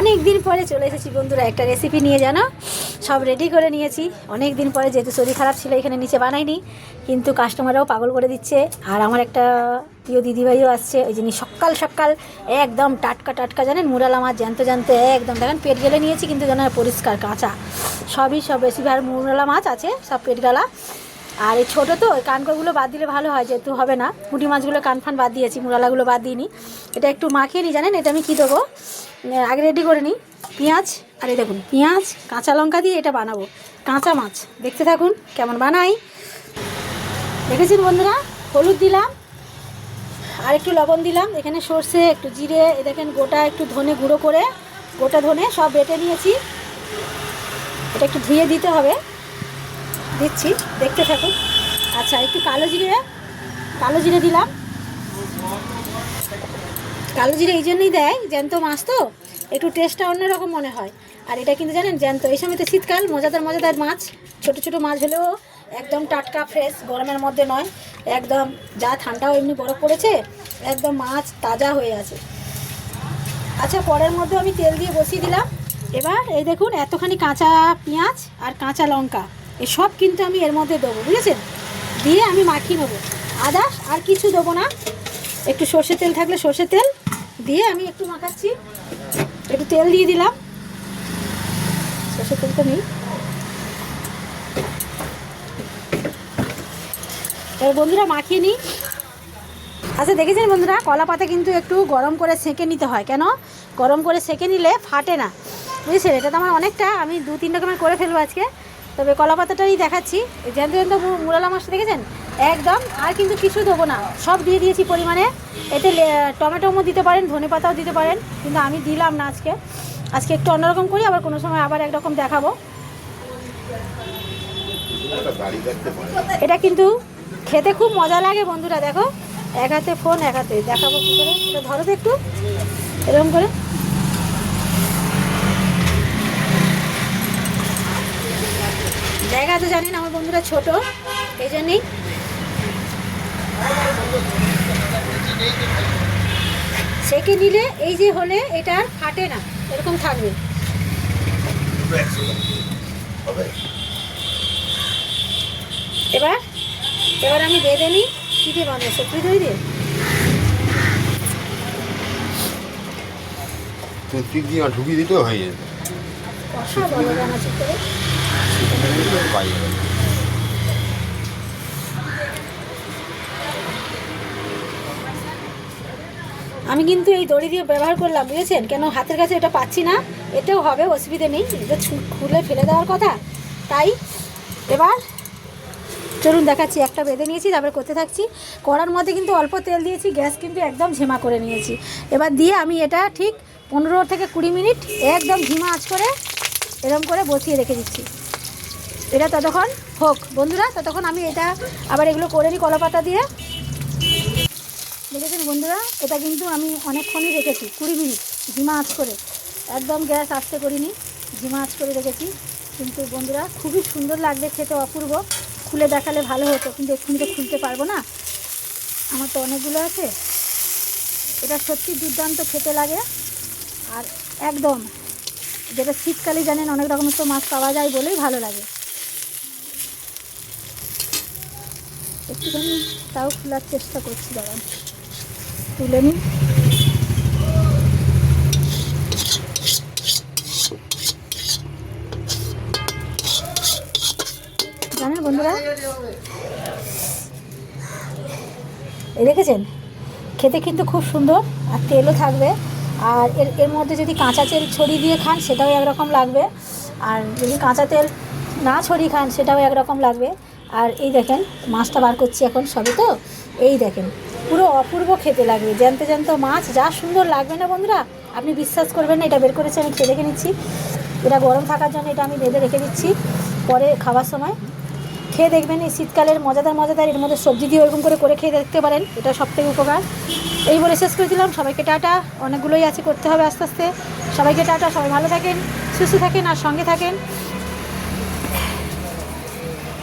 অনেক দিন পরে চলে এসেছি বন্ধুরা, একটা রেসিপি নিয়ে জানো? সব রেডি করে নিয়েছি। অনেক দিন পরে যেহেতু শরীর খারাপ ছিল, এখানে নিচে বানাইনি, কিন্তু কাস্টমাররাও পাগল করে দিচ্ছে। আর আমার একটা প্রিয় দিদিভাইও আসছে, ওই জন্য সকাল সকাল একদম টাটকা টাটকা, জানেন? মুরালা মাছ জ্যান্ত জ্যান্ত, একদম। দেখেন, পেট গেলে নিয়েছি, কিন্তু জানেন পরিষ্কার কাঁচা। সবই সব বেশিরভাগ মুরালা মাছ আছে, সব পেট গেলা আর এই ছোটো তো ওই কানকরগুলো বাদ দিলে ভালো হয়, যেহেতু হবে না। পুঁটি মাছগুলো কানফান বাদ দিয়েছি মুরালাগুলো বাদ দিইনি। এটা একটু মাখিয়ে নিই, জানেন? এটা আমি কী দেবো? আগে রেডি করে নিই। পেঁয়াজ আর এই দেখুন, পেঁয়াজ, কাঁচা লঙ্কা দিয়ে এটা বানাবো। কাঁচা মাছ, দেখতে থাকুন কেমন বানাই। দেখেছেন বন্ধুরা? হলুদ দিলাম, আর একটু লবণ দিলাম। এখানে সর্ষে, একটু জিরে এ দেখেন গোটা একটু ধনে গুঁড়ো করে, গোটা ধনে সব বেটে নিয়েছি। এটা একটু ধুয়ে দিতে হবে। দিচ্ছি, দেখতে থাকুন। আচ্ছা একটু কালো জিরে কালো জিরে দিলাম। কালো জিরে এই জন্যই দেয়, জ্যান্ত মাছ তো, একটু টেস্টটা অন্যরকম মনে হয়। আর এটা কিন্তু জানেন, জ্যান্ত, এই সময় তো শীতকাল, মজাদার মজাদার মাছ, ছোট ছোট মাছ হলেও একদম টাটকা ফ্রেশ গরমের মধ্যে নয়, একদম যা ঠান্ডাও এমনি বরফ পড়েছে, একদম মাছ তাজা হয়ে আছে। আচ্ছা পরের মধ্যে আমি তেল দিয়ে বসিয়ে দিলাম। এবার এই দেখুন, এতখানি কাঁচা পেঁয়াজ আর কাঁচা লঙ্কা। এসব কিন্তু আমি এর মধ্যে দেবো, বুঝেছেন? দিয়ে আমি মাখিয়ে নেব। আদা আর কিছু দেবো না। একটু সর্ষে তেল থাকলে সর্ষে তেল। দিয়ে আমি একটু মাখাচ্ছি। একটু তেল দিয়ে দিলাম। সর্ষে তেল তো নেই। এবার বন্ধুরা মাখিয়ে নিই। আচ্ছা দেখেছেন বন্ধুরা? কলা পাতা কিন্তু একটু গরম করে সেঁকে নিতে হয়। কেন? গরম করে সেঁকে নিলে ফাটে না। বুঝেছেন? এটা তো আমার অনেকটা, আমি দু তিন রকমের করে ফেলব আজকে। তবে কলা পাতাটাই দেখাচ্ছি জ্যান্ত জ্যান্ত মুরালা মাছটা দেখেছেন? একদম, আর কিন্তু কিছু দেবো না। সব দিয়ে দিয়েছি পরিমাণে। এতে লে- টমেটোমো দিতে পারেন, ধনে পাতাও দিতে পারেন, কিন্তু আমি দিলাম না আজকে। আজকে একটু অন্যরকম করি, আবার কোনো সময় আবার একরকম দেখাবো। এটা কিন্তু খেতে খুব মজা লাগে বন্ধুরা, দেখো। এক হাতে ফোন, এক হাতে দেখাবো কী করে? এটা ধরো তো একটু। এরকম করে। জায়গা তো জানেন আমার বন্ধুরা ছোট এই জন্যেই। সেকে নিলে এই যে হলে এটা ফাটে না এরকম থাকবে। এবার এবার আমি বেঁধে নিই কী দিয়ে বানাবো সত্যি দই দিয়ে। দিয়ে ঢুকিয়ে দিতেও হয়ে যেত আমি কিন্তু এই দড়ি দিয়ে ব্যবহার করলাম, বুঝেছেন? কেন হাতের কাছে এটা পাচ্ছি না এটাও হবে, অসুবিধে নেই। এটা খুলে ফেলে দেওয়ার কথা, তাই এবার চলুন দেখাচ্ছি, একটা বেঁধে নিয়েছি, তারপরে করতে থাকছি। কড়ার মধ্যে কিন্তু অল্প তেল দিয়েছি, গ্যাস কিন্তু একদম ঝেমা করে নিয়েছি। এবার দিয়ে আমি এটা ঠিক পনেরো থেকে কুড়ি মিনিট একদম ঝিমা আঁচ করে এরকম করে বসিয়ে রেখে দিচ্ছি। এটা ততক্ষণ হোক। বন্ধুরা, ততক্ষণ আমি এটা আবার এগুলো করে নিই কলা পাতা দিয়ে। দেখেছেন বন্ধুরা, এটা কিন্তু আমি অনেকক্ষণই রেখেছি, কুড়ি মিনিট, ঝিমা আঁচ করে। একদম গ্যাস আস্তে করিনি, ঝিমা আঁচ করে রেখেছি। কিন্তু বন্ধুরা, খুবই সুন্দর লাগবে খেতে, অপূর্ব। খুলে দেখালে ভালো হতো, কিন্তু এক্ষুনি তো খুলতে পারব না। আমার তো অনেকগুলো আছে। এটা সত্যি দুর্দান্ত খেতে লাগে। আর একদম, যেটা শীতকালে জানেন, অনেক রকমের তো মাছ পাওয়া যায় বলেই ভালো লাগে। একটুখানি তাও খোলার চেষ্টা করছি, দাঁড়ান। তুলে নিই। জানেন বন্ধুরা? এই দেখেছেন? খেতে কিন্তু খুব সুন্দর আর তেলও থাকবে। আর এর এর মধ্যে যদি কাঁচা তেল ছড়িয়ে দিয়ে খান, সেটাও একরকম লাগবে। আর যদি কাঁচা তেল না ছড়িয়ে খান, সেটাও একরকম লাগবে। আর এই দেখেন, মাছটা বার করছি এখন সবে তো। এই দেখেন, পুরো অপূর্ব খেতে লাগবে। জ্যান্ত জ্যান্ত মাছ, যা সুন্দর লাগবে না বন্ধুরা? আপনি বিশ্বাস করবেন না, এটা বের করেছি আমি খেয়ে রেখে নিচ্ছি। এটা গরম থাকার জন্য এটা আমি বেঁধে রেখে দিচ্ছি পরে খাবার সময়। খেয়ে দেখবেন এই শীতকালের মজাদার মজাদার এর মধ্যে সবজি দিয়ে ওরকম করে করে খেয়ে দেখতে পারেন, এটা সব থেকে উপকার। এই বলে শেষ করে দিলাম। সবাইকে টাটা। অনেকগুলোই আছে করতে হবে আস্তে আস্তে। সবাইকে টাটা। সবাই ভালো থাকেন, সুস্থ থাকেন আর সঙ্গে থাকেন।